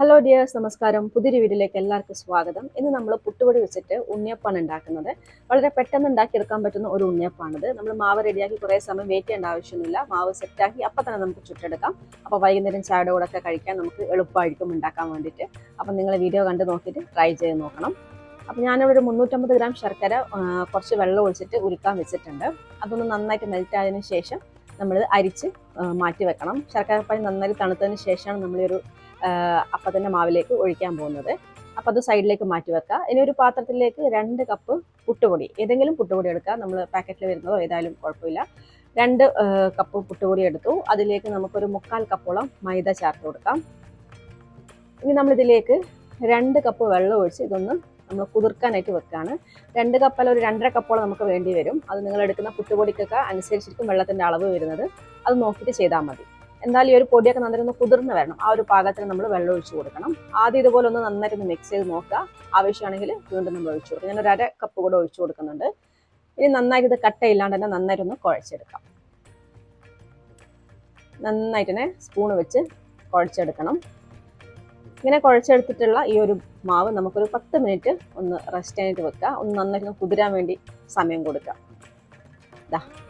Hello dears നമസ്കാരം. പുതിയൊരു വീഡിയോയിലേക്ക് എല്ലാവർക്കും സ്വാഗതം. ഇന്ന് നമ്മൾ പുട്ടുപൊടി വെച്ചിട്ട് ഉണ്ണിയപ്പാണ് ഉണ്ടാക്കുന്നത്. വളരെ പെട്ടെന്ന് ഉണ്ടാക്കിയെടുക്കാൻ പറ്റുന്ന ഒരു ഉണ്ണിയപ്പാണിത്. നമ്മൾ മാവ് റെഡിയാക്കി കുറേ സമയം വെയിറ്റ് ചെയ്യേണ്ട ആവശ്യമൊന്നുമില്ല മാവ് സെറ്റാക്കി അപ്പം തന്നെ നമുക്ക് ചുട്ടെടുക്കാം. അപ്പോൾ വൈകുന്നേരം ചായയുടെ കൂടെ ഒക്കെ കഴിക്കാൻ നമുക്ക് എളുപ്പമായിരിക്കും ഉണ്ടാക്കാൻ വേണ്ടിയിട്ട്. അപ്പം നിങ്ങൾ വീഡിയോ കണ്ട് നോക്കിയിട്ട് ട്രൈ ചെയ്ത് നോക്കണം. അപ്പോൾ ഞാനിവിടെ ഒരു മുന്നൂറ്റമ്പത് ഗ്രാം ശർക്കര കുറച്ച് വെള്ളം ഒഴിച്ചിട്ട് ഉരുക്കാൻ വെച്ചിട്ടുണ്ട്. അതൊന്ന് നന്നായിട്ട് മെൽറ്റ് ആയതിനു ശേഷം നമ്മൾ അരിച്ച് മാറ്റി വെക്കണം. ശർക്കരപ്പാനി നന്നായി തണുത്തതിന് ശേഷമാണ് നമ്മളൊരു അപ്പത്തിന്റെ മാവിലേക്ക് ഒഴിക്കാൻ പോകുന്നത്. അപ്പം അത് സൈഡിലേക്ക് മാറ്റി വെക്കുക ഇനി ഒരു പാത്രത്തിലേക്ക് രണ്ട് കപ്പ് പുട്ടുപൊടി. ഏതെങ്കിലും പുട്ടുപൊടി എടുക്കുക നമ്മൾ പാക്കറ്റിൽ വരുന്നതോ ഏതായാലും കുഴപ്പമില്ല. രണ്ട് കപ്പ് പുട്ടുപൊടി എടുത്തു. അതിലേക്ക് നമുക്കൊരു മുക്കാൽ കപ്പോളം മൈദ ചേർത്ത് കൊടുക്കാം. ഇനി നമ്മളിതിലേക്ക് രണ്ട് കപ്പ് വെള്ളം ഒഴിച്ച് ഇതൊന്ന് നമ്മൾ കുതിർക്കാനായിട്ട് വെക്കുകയാണ് രണ്ട് കപ്പല്ല ഒരു രണ്ടര കപ്പോളം നമുക്ക് വേണ്ടി വരും. അത് നിങ്ങൾ എടുക്കുന്ന പുട്ടുപൊടിക്കൊക്കെ അനുസരിച്ചിരിക്കും വെള്ളത്തിന്റെ അളവ് വരുന്നത്. അത് നോക്കിയിട്ട് ചെയ്താൽ മതി. എന്തായാലും ഈ ഒരു പൊടിയൊക്കെ നന്നായി ഒന്ന് കുതിർന്ന് വരണം. ആ ഒരു പാകത്തിന് നമ്മൾ വെള്ളം ഒഴിച്ച് കൊടുക്കണം. ആദ്യം ഇതുപോലെ ഒന്ന് നന്നായിട്ട് ഒന്ന് മിക്സ് ചെയ്ത് നോക്കുക. ആവശ്യമാണെങ്കിൽ വീണ്ടും നമ്മൾ ഒഴിച്ചു കൊടുക്കും. ഞാൻ ഒരു അര കപ്പ് കൂടെ ഒഴിച്ചു കൊടുക്കുന്നുണ്ട്. ഇനി നന്നായിട്ട് ഇത് കട്ടയില്ലാണ്ട് തന്നെ നന്നായിട്ട് ഒന്ന് കുഴച്ചെടുക്കാം. നന്നായിട്ട് തന്നെ സ്പൂൺ വെച്ച് കുഴച്ചെടുക്കണം. ഇങ്ങനെ കുഴച്ചെടുത്തിട്ടുള്ള ഈ ഒരു മാവ് നമുക്കൊരു പത്ത് മിനിറ്റ് ഒന്ന് റെസ്റ്റ് ആയിട്ട് വെക്കുക. ഒന്ന് നന്നായിട്ട് കുതിരാൻ വേണ്ടി സമയം കൊടുക്കുക.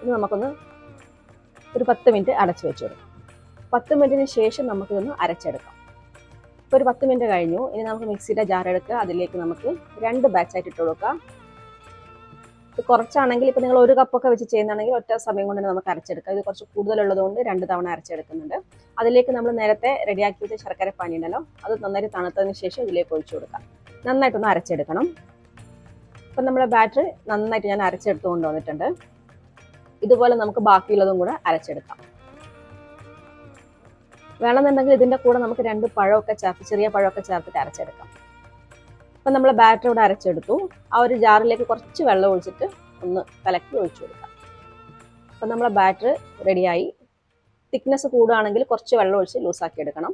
ഇത് നമുക്കൊന്ന് ഒരു പത്ത് മിനിറ്റ് അടച്ചു വെച്ചു കൊടുക്കാം. പത്ത് മിനിറ്റിന് ശേഷം നമുക്കിതൊന്ന് അരച്ചെടുക്കാം. ഇപ്പോൾ ഒരു പത്ത് മിനിറ്റ് കഴിഞ്ഞു. ഇനി നമുക്ക് മിക്സിയുടെ ജാർ എടുക്കുക അതിലേക്ക് നമുക്ക് രണ്ട് ബാച്ചായിട്ട് ഇട്ട് കൊടുക്കാം. ഇത് കുറച്ചാണെങ്കിൽ ഇപ്പോൾ നിങ്ങൾ ഒരു കപ്പൊക്കെ വെച്ച് ചെയ്യുന്നതാണെങ്കിൽ ഒറ്റ സമയം കൊണ്ട് നമുക്ക് അരച്ചെടുക്കാം. ഇത് കുറച്ച് കൂടുതലുള്ളതുകൊണ്ട് രണ്ട് തവണ അരച്ചെടുക്കുന്നുണ്ട്. അതിലേക്ക് നമ്മൾ നേരത്തെ റെഡിയാക്കി വെച്ച ശർക്കര പാനി ഉണ്ടല്ലോ അത് നന്നായിട്ട് തണുത്തതിന് ശേഷം ഇതിലേക്ക് ഒഴിച്ചു കൊടുക്കാം. നന്നായിട്ടൊന്ന് അരച്ചെടുക്കണം. ഇപ്പം നമ്മുടെ ബാറ്ററി നന്നായിട്ട് ഞാൻ അരച്ചെടുത്ത് കൊണ്ടുവന്നിട്ടുണ്ട് ഇതുപോലെ നമുക്ക് ബാക്കിയുള്ളതും കൂടെ അരച്ചെടുക്കാം. വേണമെന്നുണ്ടെങ്കിൽ ഇതിന്റെ കൂടെ നമുക്ക് രണ്ട് പഴമൊക്കെ ചേർത്ത് ചെറിയ പഴമൊക്കെ ചേർത്തിട്ട് അരച്ചെടുക്കാം. അപ്പം നമ്മൾ ബാറ്റർ ഇവിടെ അരച്ചെടുത്തു. ആ ഒരു ജാറിലേക്ക് കുറച്ച് വെള്ളം ഒഴിച്ചിട്ട് ഒന്ന് കലക്കി ഒഴിച്ചു കൊടുക്കാം. അപ്പം നമ്മളെ ബാറ്റർ റെഡിയായി തിക്നെസ് കൂടുകയാണെങ്കിൽ കുറച്ച് വെള്ളം ഒഴിച്ച് ലൂസാക്കി എടുക്കണം.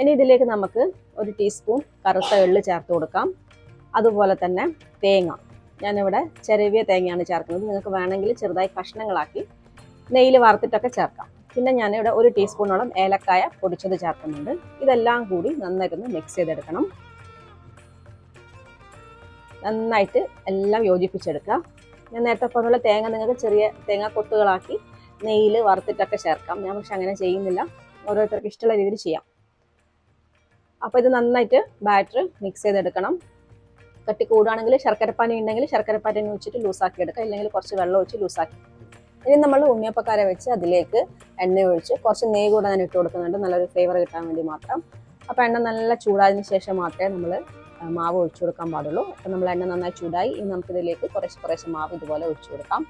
ഇനി ഇതിലേക്ക് നമുക്ക് ഒരു ടീസ്പൂൺ കറുത്ത എള്ള് ചേർത്ത് കൊടുക്കാം. അതുപോലെ തന്നെ തേങ്ങ. ഞാനിവിടെ ചെറിയ തേങ്ങയാണ് ചേർക്കുന്നത്. നിങ്ങൾക്ക് വേണമെങ്കിൽ ചെറുതായി കഷ്ണങ്ങളാക്കി നെയ്യിൽ വറുത്തിട്ടൊക്കെ ചേർക്കാം. പിന്നെ ഞാൻ ഇവിടെ ഒരു ടീസ്പൂണോളം ഏലക്കായ പൊടിച്ചത് ചേർക്കുന്നുണ്ട്. ഇതെല്ലാം കൂടി നന്നായിട്ടൊന്ന് മിക്സ് ചെയ്തെടുക്കണം. നന്നായിട്ട് എല്ലാം യോജിപ്പിച്ചെടുക്കുക. ഞാൻ നേരത്തെ പറഞ്ഞുള്ള തേങ്ങ നിങ്ങൾക്ക് ചെറിയ തേങ്ങ കൊത്തുകളാക്കി നെയ്യിൽ വറുത്തിട്ടൊക്കെ ചേർക്കാം. ഞാൻ പക്ഷെ അങ്ങനെ ചെയ്യുന്നില്ല. ഓരോരുത്തർക്ക് ഇഷ്ടമുള്ള രീതിയിൽ ചെയ്യാം. അപ്പോൾ ഇത് നന്നായിട്ട് ബാറ്റർ മിക്സ് ചെയ്തെടുക്കണം. കട്ടി കൂടുകയാണെങ്കിൽ ശർക്കരപ്പാനി ഉണ്ടെങ്കിൽ ശർക്കരപ്പാനി വെച്ചിട്ട് ലൂസാക്കി എടുക്കുക. ഇല്ലെങ്കിൽ കുറച്ച് വെള്ളം ഒഴിച്ച് ലൂസാക്കി ഇനി നമ്മൾ ഉണ്ണിയപ്പക്കാരെ വെച്ച് അതിലേക്ക് എണ്ണ ഒഴിച്ച് കുറച്ച് നെയ്യ് കൂടെ ഞാൻ ഇട്ട് കൊടുക്കുന്നുണ്ട്. നല്ലൊരു ഫ്ലേവർ കിട്ടാൻ വേണ്ടി മാത്രം. അപ്പോൾ എണ്ണ നല്ല ചൂടായതിനു ശേഷം മാത്രമേ നമ്മൾ മാവ് ഒഴിച്ചു കൊടുക്കാൻ പാടുള്ളൂ. അപ്പോൾ നമ്മൾ എണ്ണ നന്നായി ചൂടായി ഇനി നമുക്കിതിലേക്ക് കുറേശ്ശെ കുറേശ്ശെ മാവ് ഇതുപോലെ ഒഴിച്ചു കൊടുക്കാം.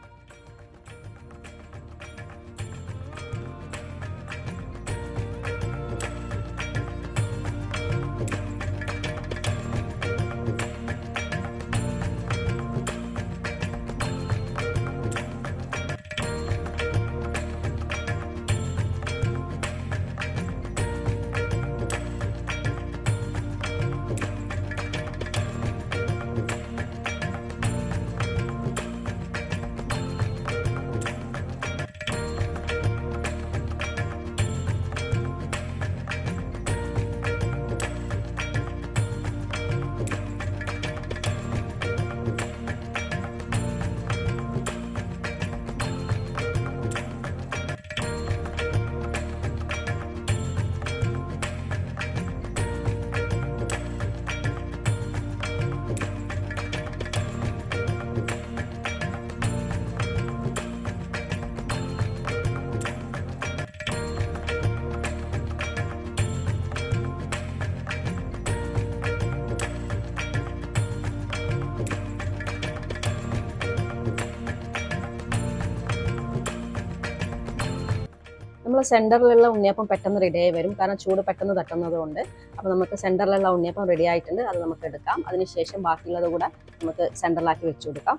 നമ്മൾ സെന്ററിലുള്ള ഉണ്ണിയപ്പം പെട്ടെന്ന് റെഡി ആയി വരും. കാരണം ചൂട് പെട്ടെന്ന് തട്ടുന്നത് കൊണ്ട് അപ്പോൾ നമുക്ക് സെന്ററിലുള്ള ഉണ്ണിയപ്പം റെഡി ആയിട്ടുണ്ട്. അത് നമുക്ക് എടുക്കാം. അതിനുശേഷം ബാക്കിയുള്ളത് കൂടെ നമുക്ക് സെന്ററിലാക്കി വെച്ചു കൊടുക്കാം.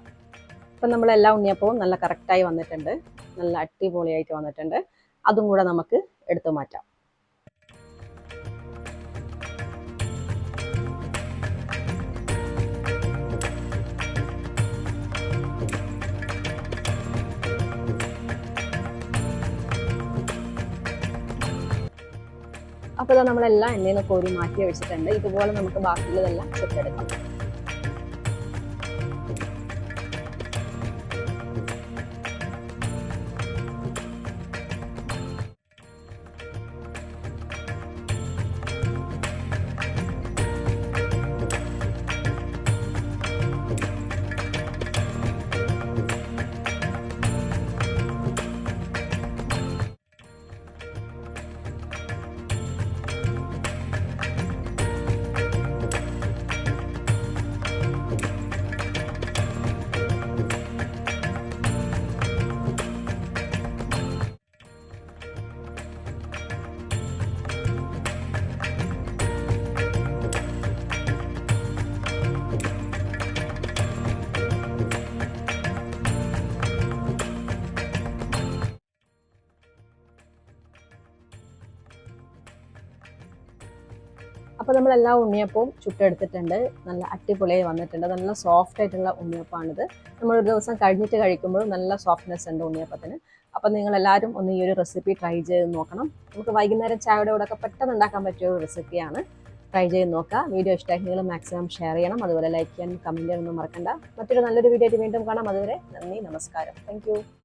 അപ്പം നമ്മൾ എല്ലാ ഉണ്ണിയപ്പവും നല്ല കറക്റ്റായി വന്നിട്ടുണ്ട്. നല്ല അടിപൊളിയായിട്ട് വന്നിട്ടുണ്ട്. അതും കൂടെ നമുക്ക് എടുത്തു മാറ്റാം. അപ്പോൾ നമ്മളെല്ലാം എണ്ണയിൽ നിന്ന് കോരി മാറ്റി വെച്ചിട്ടുണ്ട്. ഇതുപോലെ നമുക്ക് ബാക്കിയുള്ളതെല്ലാം ചുട്ടെടുക്കാം. അപ്പോൾ നമ്മൾ എല്ലാ ഉണ്ണിയപ്പവും ചുട്ടെടുത്തിട്ടുണ്ട്. നല്ല അടിപൊളിയായി വന്നിട്ടുണ്ട്. നല്ല സോഫ്റ്റ് ആയിട്ടുള്ള ഉണ്ണിയപ്പമാണിത് നമ്മൾ ഒരു ദിവസം കഴിഞ്ഞിട്ട് കഴിക്കുമ്പോൾ നല്ല സോഫ്റ്റ്നെസ് ഉണ്ട് ഉണ്ണിയപ്പത്തിന്. അപ്പോൾ നിങ്ങൾ എല്ലാവരും ഒന്ന് ഈ ഒരു റെസിപ്പി ട്രൈ ചെയ്ത് നോക്കണം. നമുക്ക് വൈകുന്നേരം ചായയുടെ കൂടെ ഒക്കെ പെട്ടെന്ന് ഉണ്ടാക്കാൻ പറ്റിയ ഒരു റെസിപ്പിയാണ് ട്രൈ ചെയ്ത് നോക്കുക. വീഡിയോ ഇഷ്ടമായി നിങ്ങൾ മാക്സിമം ഷെയർ ചെയ്യണം. അതുപോലെ ലൈക്ക് ചെയ്യാനും കമന്റ് ചെയ്യാനൊന്നും മറക്കണ്ട. മറ്റൊരു നല്ലൊരു വീഡിയോ ആയിട്ട് വീണ്ടും കാണാം. അതുവരെ നന്ദി നമസ്കാരം. താങ്ക്